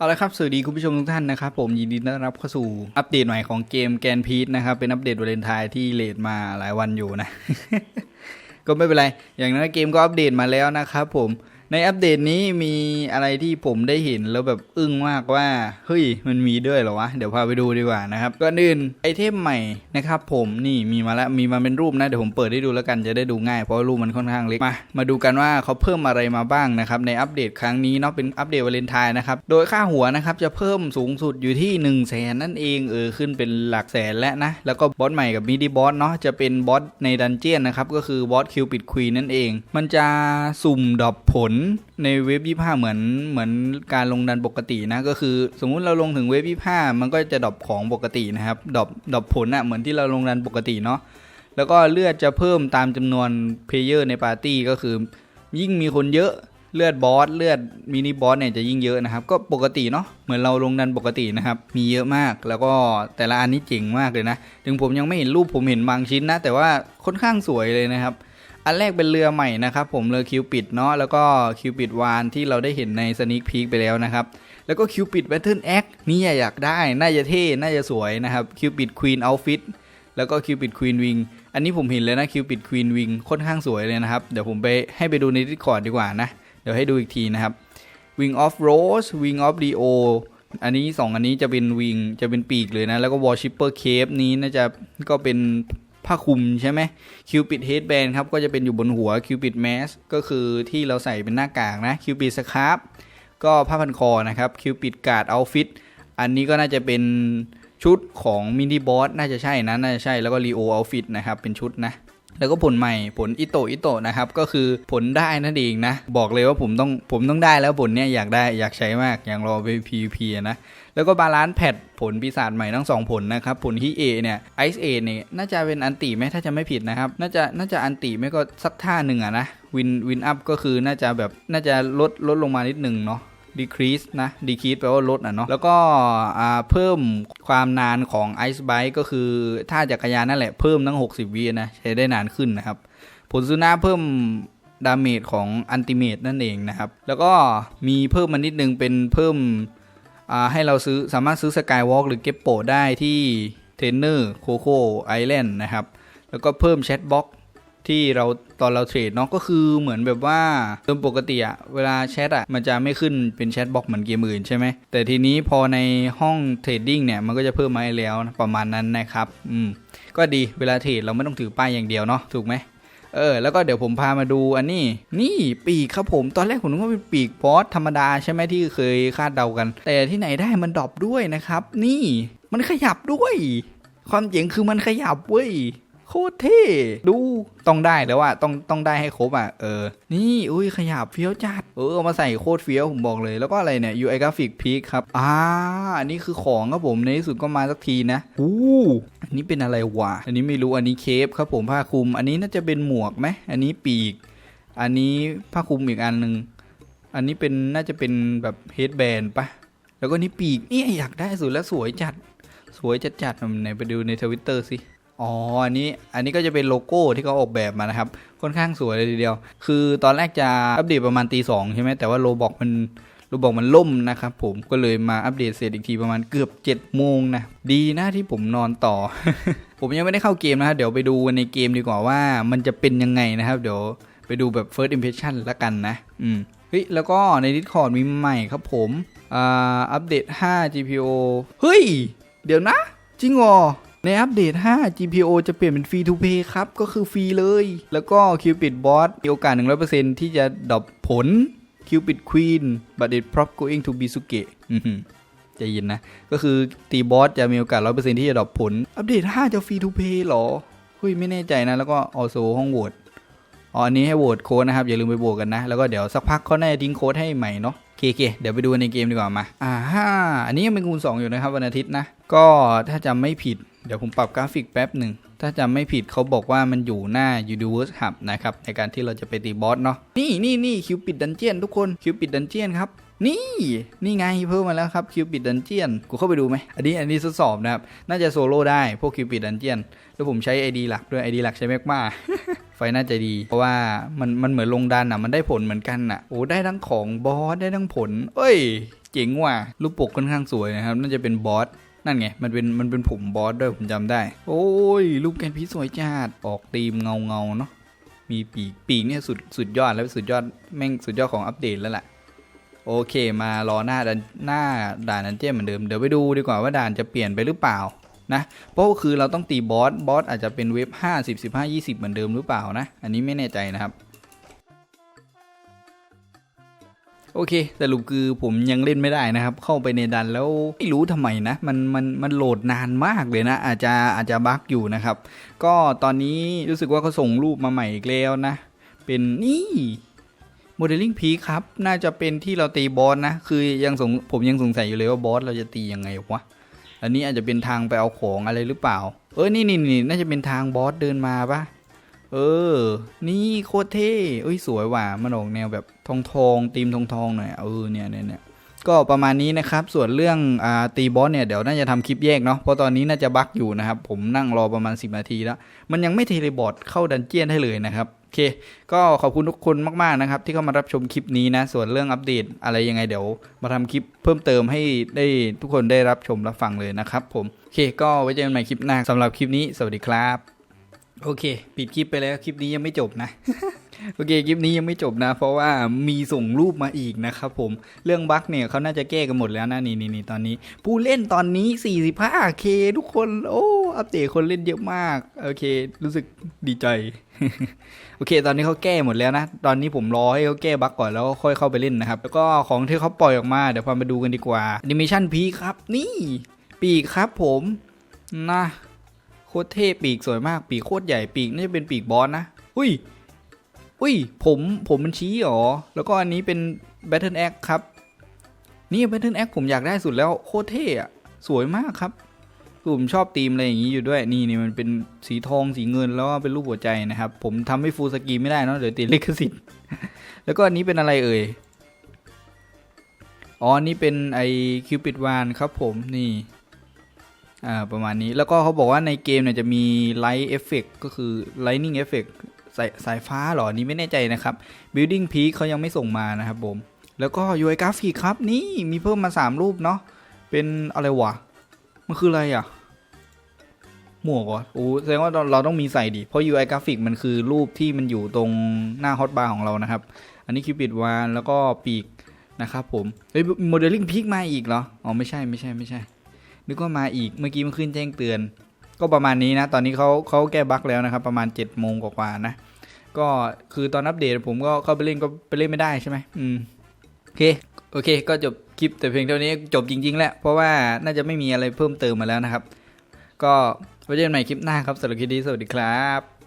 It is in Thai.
เอาละครับ สวัสดีคุณผู้ชมทุกท่านนะครับ ผมยินดีต้อนรับเข้าสู่อัปเดตใหม่ของเกมแกนพีทนะครับ เป็นอัปเดตวาเลนไทน์ที่เลทมาหลายวันอยู่นะ ก็ไม่เป็นไร อย่างนั้นเกมก็อัปเดตมาแล้วนะครับผม ในอัปเดตนี้มีอะไรที่ผมได้เห็นแล้วแบบอึ้งมากว่า เฮ้ย มันมีด้วยเหรอวะ เดี๋ยวพาไปดูดีกว่านะครับก่อนอื่นไอเทมใหม่นะครับผมนี่มีมาแล้วมีมาเป็นรูปนะ เดี๋ยวผมเปิดให้ดูแล้วกันจะได้ดูง่ายเพราะรูปมันค่อนข้างเล็กมา มาดูกันว่าเขาเพิ่มอะไรมาบ้างนะครับ ในอัปเดตครั้งนี้เนาะเป็นอัปเดตวาเลนไทน์นะครับ โดยค่าหัวนะครับจะเพิ่มสูงสุดอยู่ที่1นึ่งแสนนั่นเองเออขึ้นเป็นหลักแสนแล้วนะแล้วก็บอสใหม่กับมิดิบอสเนาะจะเป็นบอสในดันเจียนนะครับก็คือบอสคิวปิดควีนนั่นเอง มันจะสุ่มดรอปผลในเว็บยี่ห้าเหมือนเหมือนการลงดันปกตินะ ก็คือสมมุติเราลงถึงเว็บยี่ห้ามันก็จะดรอปของปกตินะครับดรอปดรอปผลอะเหมือนที่เราลงดันปกติเนาะแล้วก็เลือดจะเพิ่มตามจำนวนเพลเยอร์ในปาร์ตี้ก็คือ ยิ่งมีคนเยอะเลือดบอสเลือดมินิบอสเนี่ยจะยิ่งเยอะนะครับ ก็ปกติเนาะเหมือนเราลงดันปกตินะครับ มีเยอะมากแล้วก็แต่ละอันนี้เจ๋งมากเลยนะ ถึงผมยังไม่เห็นรูปผมเห็นบางชิ้นนะ แต่ว่าค่อนข้างสวยเลยนะครับ อันแรกเป็นเรือใหม่นะครับผมเรือคิวปิดเนาะแล้วก็คิวปิดวานที่เราได้เห็นในสนิคพีคไปแล้วนะครับแล้วก็คิวปิดแบทเทิลแอคนี่อยากได้ น่าจะเท่ น่าจะสวยนะครับคิวปิดควีนเอาฟิตแล้วก็คิวปิดควีนวิงอันนี้ผมเห็นเลยนะคิวปิดควีนวิงค่อนข้างสวยเลยนะครับ เดี๋ยวผมไปให้ไปดูในดิสคอร์ดดีกว่านะ เดี๋ยวให้ดูอีกทีนะครับ Wing of Rose Wing of Leo อันนี้ 2 อันนี้จะเป็นวิงจะเป็นปีกเลยนะ แล้วก็ Worshipper Cape นี้น่าจะก็เป็น ผ้าคลุมใช่ไหมคิวปิดเฮดแบนครับก็จะเป็นอยู่บนหัวคิวปิดแมสก็คือที่เราใส่เป็นหน้ากากนะคิวปิดสครับก็ผ้าพันคอนะครับคิวปิดการ์ดเอาฟิตอันนี้ก็น่าจะเป็นชุดของมินิบอสน่าจะใช่นะน่าจะใช่แล้วก็รีโอเอาฟิตนะครับเป็นชุดนะ แล้วก็ผลใหม่ผลอิโตอิโตนะครับ ก็คือผลได้นั่นเองนะ บอกเลยว่าผมต้องผมต้องได้แล้วผลเนี้ยอยากได้อยากใช้มากอย่างรอไป PVP นะแล้วก็บาลานซ์แพดผลปีศาจใหม่ทั้งสองผลนะครับ ผลที่ A เนี่ยไอซ์เอเนี่ยน่าจะเป็นอันติไหมถ้าจะไม่ผิดนะครับ น่าจะน่าจะอันติไม่ก็สักท่าหนึ่งอะนะวินวินอัพก็คือน่าจะแบบน่าจะลดลดลงมานิดหนึ่งเนาะ decrease นะ decrease แปลว่าลดอะเนาะแล้วก็เพิ่มความนานของ Ice Bike ก็คือท่าจักรยานนั่นแหละเพิ่มทั้ง 60 วินะ ใช้ได้นานขึ้นนะครับ ผลซูน่าเพิ่มดาเมจของอันติเมตนั่นเองนะครับ แล้วก็มีเพิ่มมานิดนึงเป็นเพิ่มให้เราซื้อสามารถซื้อสกายวอล์กหรือเก็บโปได้ที่เทรนเนอร์โคโค่ไอแลนด์นะครับ แล้วก็เพิ่มแชทบ็อก ที่เราตอนเราเทรดเนาะก็คือเหมือนแบบว่าเดิมปกติอะเวลาแชทอะมันจะไม่ขึ้นเป็นแชทบล็อกเหมือนเกมอื่นใช่ไหมแต่ทีนี้พอในห้องเทรดดิ้งเนี่ยมันก็จะเพิ่มมาให้แล้วประมาณนั้นนะครับอืมก็ดีเวลาเทรดเราไม่ต้องถือป้ายอย่างเดียวเนาะถูกไหมเออแล้วก็เดี๋ยวผมพามาดูอันนี้ นี่ปีกครับผมตอนแรกผมนึกว่าเป็นปีกบอสธรรมดาใช่ไหมที่เคยคาดเดากัน แต่ที่ไหนได้มันดรอปด้วยนะครับ นี่มันขยับด้วย ความเจ๋งคือมันขยับเว้ย โคตรเท่ดูต้องได้แล้วว่าต้องต้องได้ให้ครบอะเออนี่อุ้ยขยับเฟี้ยวจัดเออเอามาใส่โคตรเฟี้ยวผมบอกเลยแล้วก็อะไรเนี่ย UI Graphic Peak ครับอ่าอันนี้คือของครับผมในที่สุดก็มาสักทีนะอู้อันนี้เป็นอะไรวะอันนี้ไม่รู้อันนี้เคปครับผมผ้าคลุม อันนี้น่าจะเป็นหมวกไหมอันนี้ปีก อันนี้ผ้าคลุมอีกอันหนึ่งอันนี้เป็นน่าจะเป็นแบบเฮดแบนปะแล้วก็นี่ปีกนี่อยากได้สุดแล้วสวยจัด สวยจัดจัดไหนไปดูในทวิตเตอร์สิ อ๋อ อันนี้ อันนี้ก็จะเป็นโลโก้ที่เขาออกแบบมานะครับ ค่อนข้างสวยเลยทีเดียว คือตอนแรกจะอัปเดตประมาณตีสองใช่ไหมแต่ว่าโลบอกมันโลบอกมันล่มนะครับผมก็เลยมาอัปเดตเสร็จอีกทีประมาณเกือบ7จ็ดโมงนะ ดีนะที่ผมนอนต่อ ผมยังไม่ได้เข้าเกมนะครับเดี๋ยวไปดูกันในเกมดีกว่าว่ามันจะเป็นยังไงนะครับ เดี๋ยวไปดูแบบ first impression ละกันนะ อืมเฮ้ยแล้วก็ใน Discord มีใหม่ครับผมอ่าอัปเดต 5 GPO เฮ้ย เดี๋ยวนะ จริงเหรอ ในอัปเดต 5 GPO จะเปลี่ยนเป็นฟรีทูเพย์ครับ ก็คือฟรีเลย แล้วก็ Cupid Boss มีโอกาส 100%ที่จะดรอปผล Cupid Queen but it prop going to Bisuke อื้อหือใจเย็นนะ ก็คือตีบอสจะมีโอกาส 100%ที่จะดรอปผล อัปเดต 5 จะฟรีทูเพย์หรอเฮ้ยไม่แน่ใจนะ แล้วก็ also ห้องโหวตอ๋ออันนี้ให้โหวตโค้ดนะครับ อย่าลืมไปโหวตกันนะ แล้วก็เดี๋ยวสักพักเขาแน่ทิ้งโค้ดให้ใหม่เนาะโอเคโอเคเดี๋ยวไปดูในเกมดีกว่ามาอ่าฮ่าอันนี้ยังเป็นคูณ2อยู่นะครับวันอาทิตย์นะ ก็ถ้าจำไม่ผิด เดี๋ยวผมปรับกราฟิกแป๊บหนึ่ง ถ้าจำไม่ผิดเขาบอกว่ามันอยู่หน้า Universe Hub นะครับ ในการที่เราจะไปตีบอสเนาะนี่นี่นี่คิวปิดดันเจียนทุกคนคิวปิดดันเจียนครับนี่ นี่ไงเพิ่มมาแล้วครับคิวปิดดันเจียนกูเข้าไปดูไหมอันนี้อันนี้ทดสอบนะครับ น่าจะโซโล่ได้พวกคิวปิดดันเจียนแล้วผมใช้ ID หลักด้วย ID หลักใช้แมกมาไฟน่าจะดี เพราะว่ามันมันเหมือนลงดันอะมันได้ผลเหมือนกันอะโอ้ได้ทั้งของบอสได้ทั้งผล เอ้ย เจ๋งว่ะรูปปกค่อนข้างสวยนะครับ น่าจะเป็นบอส นั่นไง มันเป็น มันเป็นผมบอสด้วยผมจำได้ โอ้ย รูปแกนพีสวยจัดออกธีมเงาเงาเนาะ มีปีก ปีกเนี่ยสุด สุดยอดแล้วสุดยอด แม่งสุดยอดของอัปเดตแล้วแหละโอเค มารอหน้าดันหน้าด่านนันเจมเหมือนเดิม เดี๋ยวไปดูดีกว่าว่าด่านจะเปลี่ยนไปหรือเปล่านะ เพราะว่าคือเราต้องตีบอส บอสอาจจะเป็นเว็บ50 15 20 เหมือนเดิมหรือเปล่านะ อันนี้ไม่แน่ใจนะครับ โอเค แต่รูปคือผมยังเล่นไม่ได้นะครับ เข้าไปในดันแล้วไม่รู้ทำไมนะ มันมันมันโหลดนานมากเลยนะ อาจจะอาจจะบั๊กอยู่นะครับ ก็ตอนนี้รู้สึกว่าเขาส่งรูปมาใหม่อีกแล้วนะ เป็นนี่โมเดลลิ่งพีครับ น่าจะเป็นที่เราตีบอสนะ คือยังสงผมยังสงสัยอยู่เลยว่าบอสเราจะตียังไงวะ อันนี้อาจจะเป็นทางไปเอาของอะไรหรือเปล่า เออนี่นี่นี่น่าจะเป็นทางบอสเดินมาปะ เออ นี่โคตรเท่เอ้ยสวยว่ะมันออกแนวแบบทองทองตีมทองทองหน่อยเออเนี่ยเนี่ยเนี่ยก็ประมาณนี้นะครับ ส่วนเรื่องอตีบอสเนี่ยเดี๋ยวน่าจะทำคลิปแยกเนาะเพราะตอนนี้น่าจะบั๊กอยู่นะครับ ผมนั่งรอประมาณ 10 นาทีแล้ว มันยังไม่เทเลบอร์ดเข้าดันเจียนให้เลยนะครับโอเค ก็ขอบคุณทุกคนมาก ๆ นะครับ ที่เข้ามารับชมคลิปนี้นะ ส่วนเรื่องอัปเดตอะไรยังไงเดี๋ยว มาทำคลิปเพิ่มเติมให้ได้ทุกคนได้รับชมรับฟังเลยนะครับผมโอเค ก็ไว้เจอกันใหม่คลิปหน้าสำหรับคลิปนี้ สวัสดีครับ โอเค ปิดคลิปไปแล้วคลิปนี้ยังไม่จบนะ โอเคคลิปนี้ยังไม่จบนะ เพราะว่ามีส่งรูปมาอีกนะครับผมเรื่องบั๊กเนี่ยเขาน่าจะแก้กันหมดแล้วนะนี่นี่นตอนนี้ ผู้เล่นตอนนี้ 45k ทุกคนโอ้อัปเดตคนเล่นเยอะมาก โอเค รู้สึกดีใจ โอเค ตอนนี้เขาแก้หมดแล้วนะ ตอนนี้ผมรอให้เขาแก้บั๊กก่อนแล้วค่อยเข้าไปเล่นนะครับ แล้วก็ของที่เขาปล่อยออกมาเดี๋ยวพามาดูกันดีกว่า a อนิเมชันพีครับนี่ ปีกครับผมนะ โคตรเท่ปีกสวยมากปีกโคตรใหญ่ปีกน่าจะเป็นปีกบอสนะ อุ้ย อุ้ย ผมผมมันชี้หรอ แล้วก็อันนี้เป็น Battle Axe ครับ นี่ Battle Axe ผมอยากได้สุดแล้วโคตรเท่อะสวยมากครับผมชอบธีมอะไรอย่างนี้อยู่ด้วยนี่นี่มันเป็นสีทองสีเงินแล้วก็เป็นรูปหัวใจนะครับ ผมทำให้ฟูลสกีไม่ได้เนอะเดี๋ยวติดลิขสิทธิ์แล้วก็อันนี้เป็นอะไรเอ่ยอ๋อนี่เป็นไอคิวปิดวานครับผมนี่ อ่าประมาณนี้แล้วก็เขาบอกว่าในเกมเนี่ยจะมีไลท์เอฟเฟกก็คือ Lightning Effect สายสายฟ้าเหรอนนี้ไม่แน่ใจนะครับ Building Peak เขายังไม่ส่งมานะครับผม แล้วก็ UI Graphic ครับ นี่มีเพิ่มมา 3 รูปเนาะ เป็นอะไรวะ มันคืออะไรอะ หมวกเหรอโอ้แสดงว่าเราต้องมีใส่ดิ เพราะ UI Graphic มันคือรูปที่มันอยู่ตรงหน้าฮอตบาร์ของเรานะครับ อันนี้คิวปิดวานแล้วก็ปีกนะครับผม เฮ้ยโมเดลลิ่งพีคมาอีกเหรอ อ๋อไม่ใช่ไม่ใช่ไม่ใช่ นึกว่ามาอีกเมื่อกี้มันขึ้นแจ้งเตือน ก็ประมาณนี้นะ ตอนนี้เขาเขาแก้บั๊กแล้วนะครับ ประมาณ7จ็ดโมงกว่าๆนะ ก็คือตอนอัปเดตผมก็เข้าไปเล่นก็ไปเล่นไม่ได้ใช่ไหมอืมโอเคโอเค ก็จบคลิปแต่เพียงเท่านี้จบจริง ๆ แล้ว เพราะว่าน่าจะไม่มีอะไรเพิ่มเติมมาแล้วนะครับ ก็ไว้เจอกันใหม่คลิปหน้าครับสำหรับคลิปนี้สวัสดีครับ